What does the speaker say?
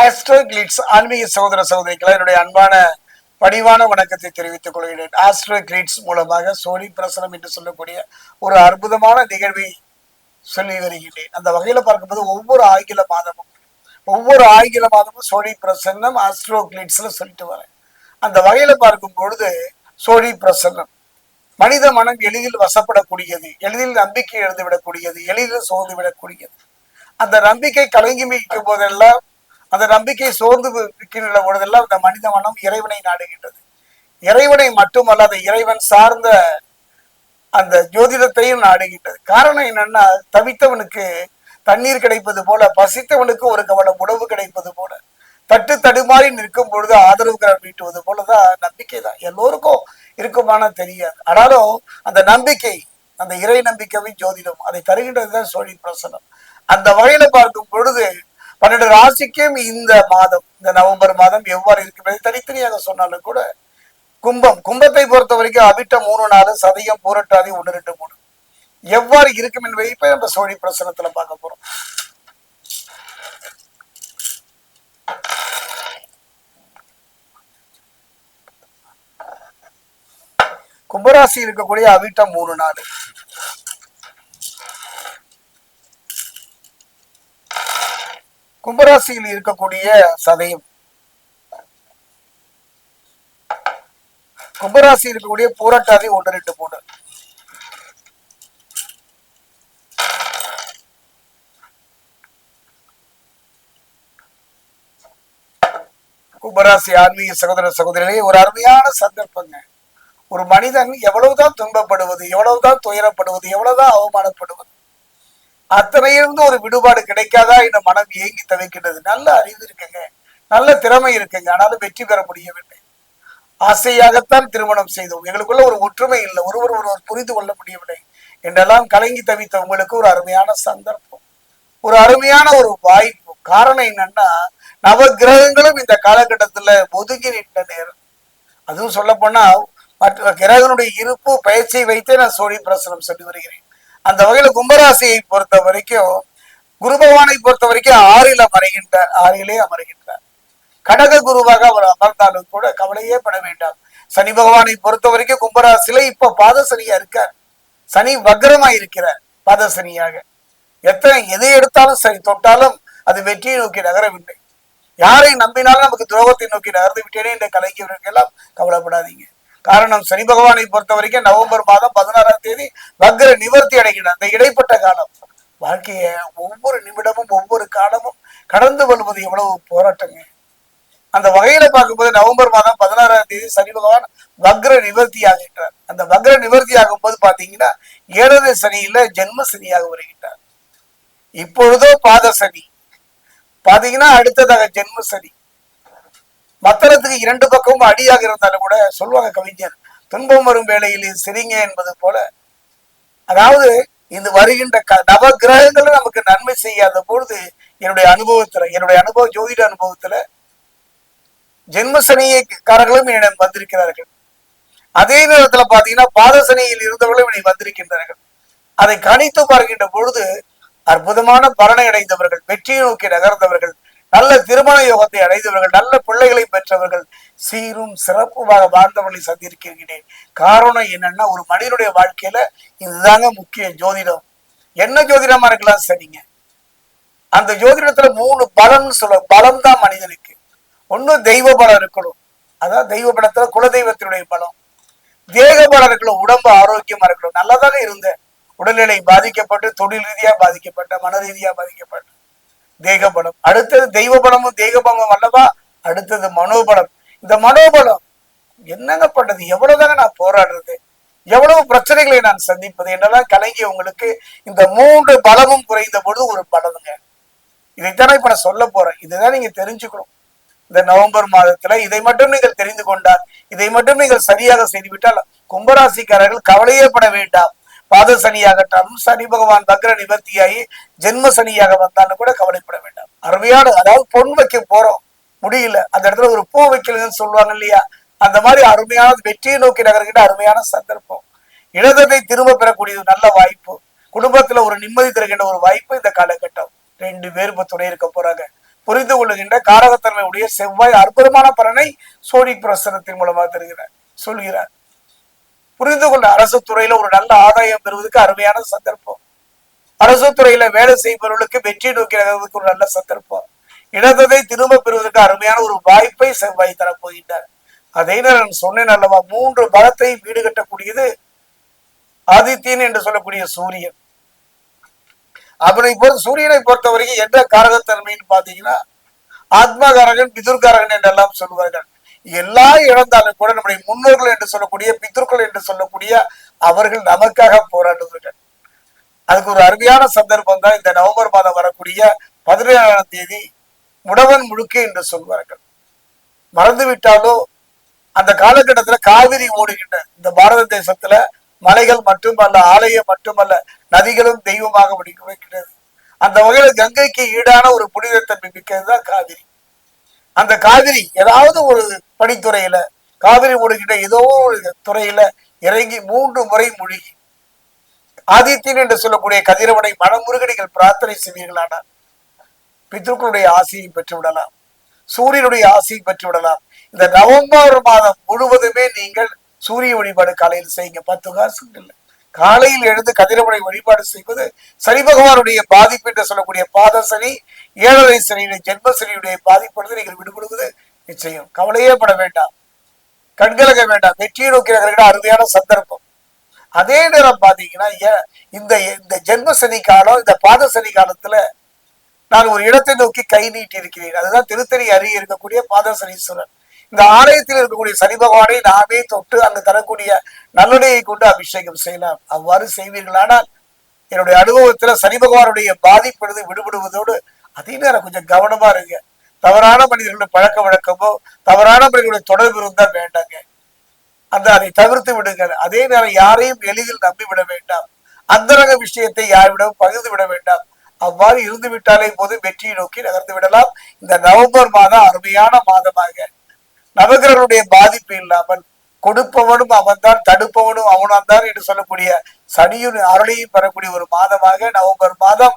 Astro glitz ஆன்மீக சகோதர சகோதரிகளை என்னுடைய அன்பான பணிவான வணக்கத்தை தெரிவித்துக் கொள்கிறேன். ஆஸ்ட்ரோ கிளிட்ஸ் மூலமாக சோழி பிரசனம் என்று சொல்லக்கூடிய ஒரு அற்புதமான நிகழ்வை சொல்லி வருகின்றேன். அந்த வகையில பார்க்கும்போது ஒவ்வொரு ஆங்கில மாதமும் ஒவ்வொரு ஆங்கில மாதமும் சோழி பிரசன்னம் ஆஸ்ட்ரோ கிளிட்ஸ்ல சொல்லிட்டு வரேன். அந்த வகையில பார்க்கும் பொழுது சோழி பிரசன்னம் மனித மனம் எளிதில் வசப்படக்கூடியது எளிதில் நம்பிக்கை எழுந்து விடக்கூடியது எளிதில் சோர்ந்து விடக்கூடியது அந்த நம்பிக்கை கலங்கி மிக்கும் போதெல்லாம் அந்த நம்பிக்கை சோர்ந்து இருக்கின்ற பொழுதெல்லாம் அந்த மனித மனம் இறைவனை நாடுகின்றது. இறைவனை மட்டுமல்ல அந்த இறைவன் சார்ந்த அந்த ஜோதிடத்தையும் நாடுகின்றது. காரணம் என்னன்னா தவித்தவனுக்கு தண்ணீர் கிடைப்பது போல பசித்தவனுக்கு ஒரு கவனம் உணவு கிடைப்பது போல தட்டு தடுமாறி நிற்கும் பொழுது ஆதரவு கரம் நீட்டுவது போலதான் நம்பிக்கை தான். எல்லோருக்கும் இருக்குமான தெரியாது. ஆனாலும் அந்த நம்பிக்கை அந்த இறை நம்பிக்கையும் ஜோதிடம் அதை தருகின்றதுதான் சோழி பிரசனம். அந்த வகையில பார்க்கும் பொழுது பன்னெண்டு ராசிக்கும் இந்த மாதம் இந்த நவம்பர் மாதம் எவ்வாறு இருக்கிறது தனித்தனியாக சொன்னாலும் கூட கும்பம் கும்பத்தை பொறுத்த வரைக்கும் அவிட்ட மூணு நாலு சதயம் பூரட்டாதி ஒன்று ரெண்டு மூணு. எவ்வாறு இருக்கும் என்பதை இப்ப நம்ம சோழி பிரசனத்துல பார்க்க போறோம். கும்பராசி இருக்கக்கூடிய அவிட்டம் மூணு நாலு கும்பராசியில் இருக்கக்கூடிய சதயம். கும்பராசி இருக்கக்கூடிய பூரட்டாதி ஒன்று ரெண்டு மூணு. கும்பராசி ஆன்மீக சகோதர சகோதரிகளே ஒரு அருமையான சந்தர்ப்பங்க. ஒரு மனிதன் எவ்வளவுதான் துன்பப்படுவது எவ்வளவுதான் துயரப்படுவது எவ்வளவுதான் அவமானப்படுவது அத்தனையிலிருந்து ஒரு விடுபாடு கிடைக்காதா இந்த மனம் ஏங்கி தவிக்கின்றது. நல்ல அறிவு இருக்குங்க. நல்ல திறமை இருக்குங்க. ஆனாலும் வெற்றி பெற முடியவில்லை. ஆசையாகத்தான் திருமணம் செய்தோம். எங்களுக்குள்ள ஒரு ஒற்றுமை இல்லை. ஒருவர் ஒருவர் புரிந்து கொள்ள முடியவில்லை. என்றெல்லாம் கலங்கி தவித்த உங்களுக்கு ஒரு அருமையான சந்தர்ப்பம். ஒரு அருமையான ஒரு வாய்ப்பு. காரணம் என்னன்னா நவ கிரகங்களும் இந்த காலகட்டத்துல ஒதுங்கி நின்ற நேரம். அதுவும் சொல்ல போனா மற்ற கிரகனுடைய இருப்பு பயிற்சியை வைத்தே நான் சோழி பிரசனம் சொல்லி வருகிறேன். அந்த வகையில கும்பராசியை பொறுத்த வரைக்கும் குரு பகவானை பொறுத்த வரைக்கும் ஆறில் அமருகின்றார் ஆறிலே அமருகின்றார். கடக குருவாக அவர் அமர்ந்தாலும் கூட கவலையே பட வேண்டாம். சனி பகவானை பொறுத்த வரைக்கும் கும்பராசியில இப்ப பாதசனியா இருக்கார். சனி வக்ரமா இருக்கிறார் பாதசனியாக. எத்தனை எதை எடுத்தாலும் சரி தொட்டாலும் அது வெற்றியை நோக்கி நகரவில்லை. யாரை நம்பினாலும் நமக்கு துரோகத்தை நோக்கி நகர்ந்து விட்டேனே என்ற கலைஞர்களுக்கெல்லாம் கவலைப்படாதீங்க. காரணம் சனி பகவானை பொறுத்த வரைக்கும் நவம்பர் மாதம் பதினாறாம் தேதி வக்ர நிவர்த்தி அடைகிறார் அந்த இடைப்பட்ட காலம். வாழ்க்கைய ஒவ்வொரு நிமிடமும் ஒவ்வொரு காலமும் கடந்து கொள்வது எவ்வளவு போராட்டங்க. அந்த வகையில பார்க்கும்போது நவம்பர் மாதம் பதினாறாம் தேதி சனி பகவான் வக்ர நிவர்த்தி ஆகின்றார். அந்த வக்ர நிவர்த்தி ஆகும் போது பாத்தீங்கன்னா ஏழரை சனியில ஜென்ம சனியாக வருகின்றார். இப்பொழுதோ பாத சனி. பாத்தீங்கன்னா அடுத்ததாக ஜென்ம சனி. மத்தளத்துக்கு இரண்டு பக்கமும் அடியாக இருந்தாலும் கூட சொல்லுவாங்க கவிஞர் துன்பம் வரும் வேளையில் சிரிங்க என்பது போல. அதாவது இது வருகின்ற க- நவ கிரகங்களும் நமக்கு நன்மை செய்யாத பொழுது என்னுடைய அனுபவத்துல என்னுடைய அனுபவ ஜோதிட அனுபவத்துல ஜென்ம சனியக்காரர்களும் என்னிடம் வந்திருக்கிறார்கள். அதே நேரத்துல பாத்தீங்கன்னா பாதசனியில் இருந்தவர்களும் என்னை வந்திருக்கின்றார்கள். அதை கணித்து பார்க்கின்ற பொழுது அற்புதமான பலனை அடைந்தவர்கள் வெற்றியை நோக்கி நகர்ந்தவர்கள் நல்ல திருமண யோகத்தை அடைந்தவர்கள் நல்ல பிள்ளைகளை பெற்றவர்கள் சீரும் சிறப்புமாக வாழ்ந்தவர்களை சந்திருக்கிறேன் காரணம் என்னன்னா ஒரு மனிதனுடைய வாழ்க்கையில இதுதாங்க முக்கிய ஜோதிடம். என்ன ஜோதிடமா இருக்கலாம் சரிங்க. அந்த ஜோதிடத்துல மூணு பலம்னு சொல்ல பலம் தான் மனிதனுக்கு. ஒண்ணு தெய்வ பலம் இருக்கணும். அதான் தெய்வ பலத்துல குலதெய்வத்தினுடைய பலம். தேக பலம் இருக்கணும் உடம்பு ஆரோக்கியமா இருக்கணும். நல்லதாக இருந்த உடல்நிலை பாதிக்கப்பட்டு தொழில் ரீதியா பாதிக்கப்பட்ட மன ரீதியா பாதிக்கப்பட்ட. தேக பலம் அடுத்தது தெய்வ பலமும் தேக பலமும் அல்லவா? அடுத்தது மனோபலம். இந்த மனோபலம் என்னங்க பண்றது? எவ்வளவுதாங்க நான் போராடுறது? எவ்வளவு பிரச்சனைகளை நான் சந்திப்பது? என்றெல்லாம் கலங்கி உங்களுக்கு இந்த மூன்று பலமும் குறைந்த பொழுது ஒரு பலனுங்க. இதைத்தானே இப்ப நான் சொல்ல போறேன். இதுதான் நீங்க தெரிஞ்சுக்கணும். இந்த நவம்பர் மாதத்துல இதை மட்டும் நீங்கள் தெரிந்து கொண்டால் இதை மட்டும் நீங்கள் சரியாக செய்துவிட்டால் கும்பராசிக்காரர்கள் கவலையே பட வேண்டாம். பாத சனியாகட்டாலும் சனி பகவான் பக்ர நிவர்த்தியாகி ஜென்ம சனியாக வந்தாலும் கூட கவலைப்பட வேண்டாம். அருமையான அதாவது பொன் வைக்க போறோம். முடியல. அந்த இடத்துல ஒரு பூ வைக்கலன்னு சொல்லுவாங்க இல்லையா? அந்த மாதிரி அருமையான வெற்றியை நோக்கி நகர்கிட்ட அருமையான சந்தர்ப்பம். இழந்ததை திரும்ப பெறக்கூடிய ஒரு நல்ல வாய்ப்பு. குடும்பத்துல ஒரு நிம்மதி தருகின்ற ஒரு வாய்ப்பு இந்த காலகட்டம். ரெண்டு பேர் துணை இருக்க போறாங்க. புரிந்து கொள்ளுகின்ற காரகத்தன்மையுடைய செவ்வாய் அற்புதமான பலனை சோழி பிரசனத்தின் மூலமாக தருகிறார். சொல்கிறார். புரிந்து கொண்ட அரசு துறையில ஒரு நல்ல ஆதாயம் பெறுவதற்கு அருமையான சந்தர்ப்பம். அரசு துறையில வேலை செய்பவர்களுக்கு வெற்றி நோக்கி நகர்வதற்கு ஒரு நல்ல சந்தர்ப்பம். இழந்ததை திரும்ப பெறுவதற்கு அருமையான ஒரு வாய்ப்பை செவ்வாய் தரப்போகின்றார் அதே நான் சொன்னேன் அல்லவா மூன்று பலத்தை வீடு கட்டக்கூடியது ஆதித்யன் என்று சொல்லக்கூடிய சூரியன். அவனை பொறுத்த சூரியனை பொறுத்த வரைக்கும் எந்த காரகத்தன்மைன்னு பாத்தீங்கன்னா ஆத்மகாரகன் பிதுர்காரகன் என்றெல்லாம் சொல்வார்கள். எல்லாம் இழந்தாலும் கூட நம்முடைய முன்னோர்கள் என்று சொல்லக்கூடிய பித்ருக்கள் என்று சொல்லக்கூடிய அவர்கள் நமக்காக போராடுவார்கள். அதுக்கு ஒரு அருமையான சந்தர்ப்பம் தான் இந்த நவம்பர் மாதம் வரக்கூடிய பதினேழாம் தேதி முடவன் முழுக்க என்று சொல்வார்கள். மறந்து விட்டாலோ அந்த காலகட்டத்துல காவிரி ஓடுகின்ற இந்த பாரத தேசத்துல மலைகள் மட்டுமல்ல ஆலயம் மட்டுமல்ல நதிகளும் தெய்வமாக வைக்கின்றது அந்த வகையில கங்கைக்கு ஈடான ஒரு புனிதத்தன்மை மிக்கது தான் காவிரி. அந்த காவிரி ஏதாவது ஒரு பணித்துறையில காவிரி ஓடுகின்ற ஏதோ ஒரு துறையில இறங்கி மூன்று முறை மூழ்கி ஆதித்யன் என்று சொல்லக்கூடிய கதிரவனை மனமுருக நீங்கள் பிரார்த்தனை செய்வீர்களானால் பித்ருக்களுடைய ஆசையை பெற்று விடலாம் சூரியனுடைய ஆசையை பெற்று விடலாம் இந்த நவம்பர் மாதம் முழுவதுமே நீங்கள் சூரிய வழிபாடு காலையில் செய்யுங்க. பத்து காசுக்கு இல்லை. காலையில் எழுந்து கதிரவனை வழிபாடு செய்வது சனி பகவானுடைய பாதிப்பு என்று சொல்லக்கூடிய பாத சனி ஏழரை சனியுடைய ஜென்ம சனியுடைய பாதிப்பிலிருந்து நீங்கள் விடுபடுவது நிச்சயம். கவலையே பட வேண்டாம். கண்கலக வேண்டாம். வெற்றியை நோக்கி நகர்கிற அருமையான சந்தர்ப்பம். அதே நேரம் பாத்தீங்கன்னா இந்த இந்த ஜென்ம சனி காலம் இந்த பாத சனி காலத்துல நான் ஒரு இடத்தை நோக்கி கை நீட்டி இருக்கிறேன் அதுதான் திருத்தணி அருகே இருக்கக்கூடிய பாதசனீஸ்வரன் இந்த ஆலயத்தில் இருக்கக்கூடிய சனி பகவானை நாமே தொட்டு அங்கு தரக்கூடிய நல்லடையை கொண்டு அபிஷேகம் செய்யலாம். அவ்வாறு செய்வீர்களானால் என்னுடைய அனுபவத்துல சனி பகவானுடைய பாதிப்பிலிருந்து விடுபடுவதோடு அதே நேரம் கொஞ்சம் கவனமா இருங்க. தவறான மனிதர்களுடைய பழக்க வழக்கமோ தவறான மனிதர்களுடைய தொடர்பு இருந்தால் வேண்டாங்க. அந்த அதை தவிர்த்து விடுங்க. அதே நேரம் யாரையும் எளிதில் நம்பி விட வேண்டாம். அந்தரங்க விஷயத்தை யாரிடம் பகிர்ந்து விட வேண்டாம். அவ்வாறு இருந்து விட்டாலே போது வெற்றியை நோக்கி நகர்ந்து விடலாம். இந்த நவம்பர் மாதம் அருமையான மாதமாக. நவகிரகனுடைய பாதிப்பு இல்லாமல் கொடுப்பவனும் அவன்தான் தடுப்பவனும் அவனான் தான் என்று சொல்லக்கூடிய சனியின் அருளையும் பெறக்கூடிய ஒரு மாதமாக நவம்பர் மாதம்